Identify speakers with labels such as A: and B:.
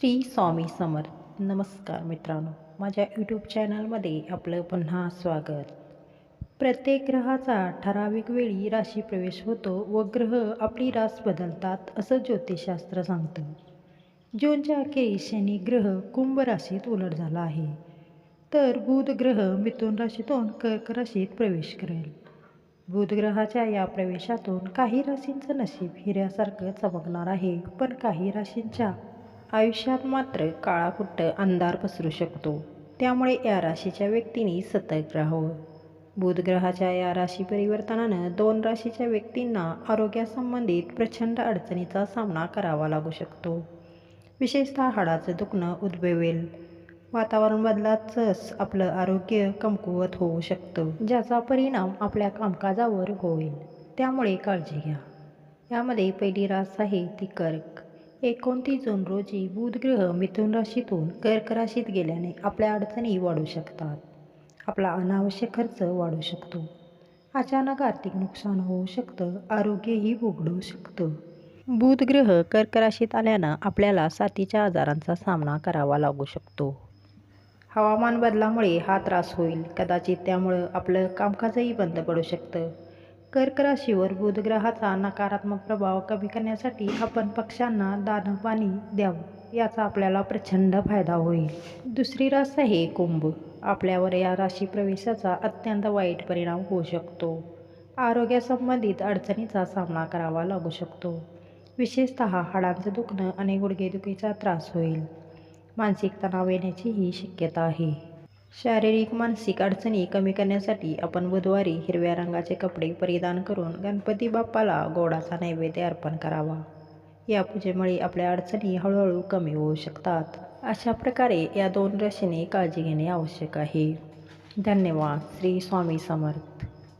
A: श्री स्वामी समर्थ. नमस्कार मित्रांनो. माझ्या यूट्यूब चॅनलमध्ये आपलं पुन्हा स्वागत. प्रत्येक ग्रहाचा ठराविक वेळी राशी प्रवेश होतो व ग्रह आपली रास बदलतात असं ज्योतिषशास्त्र सांगतं. जूनच्या अखेरीस शनी ग्रह कुंभ राशीत उलट झाला आहे. तर बुध ग्रह मिथुन राशीतून कर्क राशीत प्रवेश करेल. बुध ग्रहाच्या या प्रवेशातून काही राशींचं नशीब हिऱ्यासारखं चमकणार आहे पण काही राशींच्या आयुष्यात मात्र काळाकुट्ट अंधार पसरू शकतो. त्यामुळे या राशीच्या व्यक्तींनी सतर्क राहावं. बुध ग्रहाच्या या राशी परिवर्तनानं दोन राशीच्या व्यक्तींना आरोग्यासंबंधित प्रचंड अडचणीचा सामना करावा लागू शकतो. विशेषतः हाडाचं दुखणं उद्भवेल. वातावरण बदलाचंच आपलं आरोग्य कमकुवत होऊ शकतं ज्याचा परिणाम आपल्या कामकाजावर होईल. त्यामुळे काळजी घ्या. यामध्ये पहिली रास आहे ती कर्क एकोणतीस जून रोजी बुधग्रह मिथुन राशीतून कर्क राशीत गेल्याने आपल्या अडचणी वाढू शकतात. आपला अनावश्यक खर्च वाढू शकतो. अचानक आर्थिक नुकसान होऊ शकतं आरोग्यही बिघडू शकतं. बुधग्रह कर्क राशीत आल्यानं आपल्याला साथीच्या आजारांचा सामना करावा लागू शकतो. हवामान बदलामुळे हा त्रास होईल. कदाचित त्यामुळं आपलं कामकाजही बंद पडू शकतं. कर्क राशीवर बुधग्रहाचा नकारात्मक प्रभाव कमी करण्यासाठी आपण पक्ष्यांना दान पाणी द्यावं याचा आपल्याला प्रचंड फायदा होईल. दुसरी रास आहे कुंभ. आपल्यावर या राशी प्रवेशाचा अत्यंत वाईट परिणाम होऊ शकतो. आरोग्यासंबंधित अडचणीचा सामना करावा लागू शकतो. विशेषत हाडांचं दुखणं आणि गुडघेदुखीचा त्रास होईल. मानसिक तणाव येण्याचीही शक्यता आहे. शारीरिक मानसिक अडचणी कमी करण्यासाठी आपण बुधवारी हिरव्या रंगाचे कपडे परिधान करून गणपती बाप्पाला गोडाचा नैवेद्य अर्पण करावा. या पूजेमुळे आपल्या अडचणी हळूहळू कमी होऊ शकतात. अशा प्रकारे या दोन रशीने काळजी घेणे आवश्यक आहे. धन्यवाद. श्री स्वामी समर्थ.